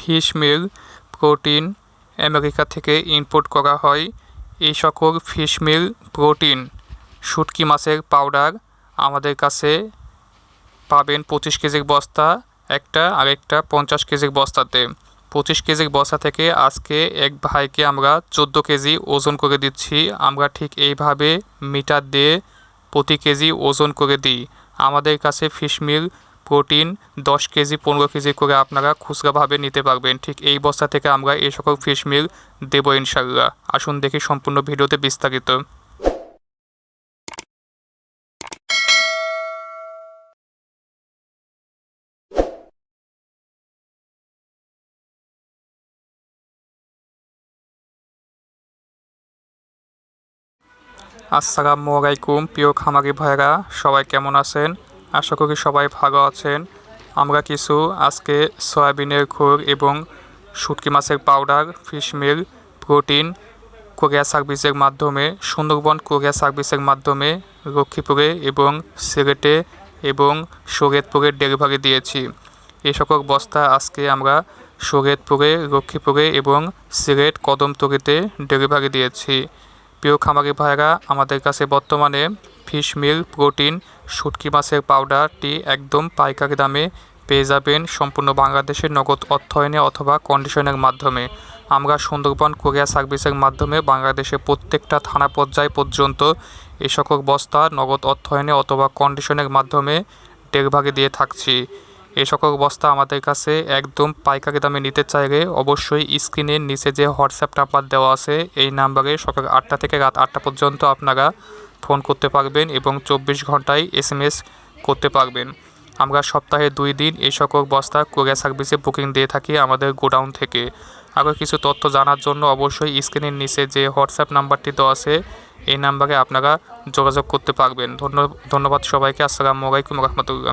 Fish meal, protein America থেকে import করা হয়। এই সকল ফিশ মিল, প্রোটিন, শুটকি মাছের পাউডার আমাদের কাছে পাবেন পঁচিশ কেজির বস্তা, একটা আরেকটা পঞ্চাশ কেজির বস্তাতে। পঁচিশ কেজির বস্তা থেকে আজকে এক ভাইকে আমরা চোদ্দ কেজি ওজন করে দিচ্ছি। আমরা ঠিক এইভাবে মিটার দিয়ে প্রতি কেজি ওজন করে দিই। আমাদের কাছে ফিশ মিল প্রোটিন দশ কেজি, পনেরো কেজি করে আপনারা খুচরাভাবে নিতে পারবেন। ঠিক এই বস্তা থেকে আমরা এই সকল ফিশ মিল দেবো ইনশাল্লাহ আসুন দেখি সম্পূর্ণ ভিডিওতে বিস্তারিত। আসসালামু আলাইকুম, প্রিয় খামারি ভাইরা সবাই কেমন আছেন? আশা করি সবাই ভালো আছেন। আমরা কিছু আজকে সয়াবিনের খোর এবং শুটকি মাছের powder fish meal protein courier সার্ভিসের মাধ্যমে, সুন্দরবন কোরিয়া সার্ভিসের মাধ্যমে, লক্ষ্মীপুরে এবং সিলেটে এবং শরীয়তপুরে ডেলিভারি দিয়েছি। এই সকল বস্তা আজকে আমরা শরীয়তপুরে, লক্ষ্মীপুরে এবং সিলেট কদমতলিতে ডেলিভারি দিয়েছি। প্রিয় খামারি ভাইরা আমাদের কাছে বর্তমানে ফিশ মিল, প্রোটিন, শুটকি মাছের পাউডারটি একদম পাইকারি দামে পেয়ে যাবেন সম্পূর্ণ বাংলাদেশের নগদ অর্থায়নে অথবা কন্ডিশনের মাধ্যমে। আমরা সুন্দরবন কোরিয়া সার্ভিসের মাধ্যমে বাংলাদেশের প্রত্যেকটা থানা পর্যায় পর্যন্ত এই সকল বস্তা নগদ অর্থায়নে অথবা কন্ডিশনের মাধ্যমে ডেলিভারি দিয়ে থাকছি। এই সকল বস্তা আমাদের কাছে একদম পাইকারি দামে নিতে চাইলে অবশ্যই স্ক্রিনের নিচে যে হোয়াটসঅ্যাপ নাম্বার দেওয়া আছে, এই নাম্বারে সকাল আটটা থেকে রাত আটটা পর্যন্ত আপনারা ফোন করতে পারবেন এবং চব্বিশ ঘন্টায় এস এম এস করতে পারবেন। আমরা সপ্তাহে দুই দিন এই সকল বস্তা কোরিয়া সার্ভিসে বুকিং দিয়ে থাকি আমাদের গোডাউন থেকে। আরও কিছু তথ্য জানার জন্য অবশ্যই স্ক্রিনের নিচে যে হোয়াটসঅ্যাপ নাম্বারটি দেওয়া আছে, এই নাম্বারে আপনারা যোগাযোগ করতে পারবেন। ধন্য ধন্যবাদ সবাইকে। আসসালামু আলাইকুম রহমতুল্লাহ।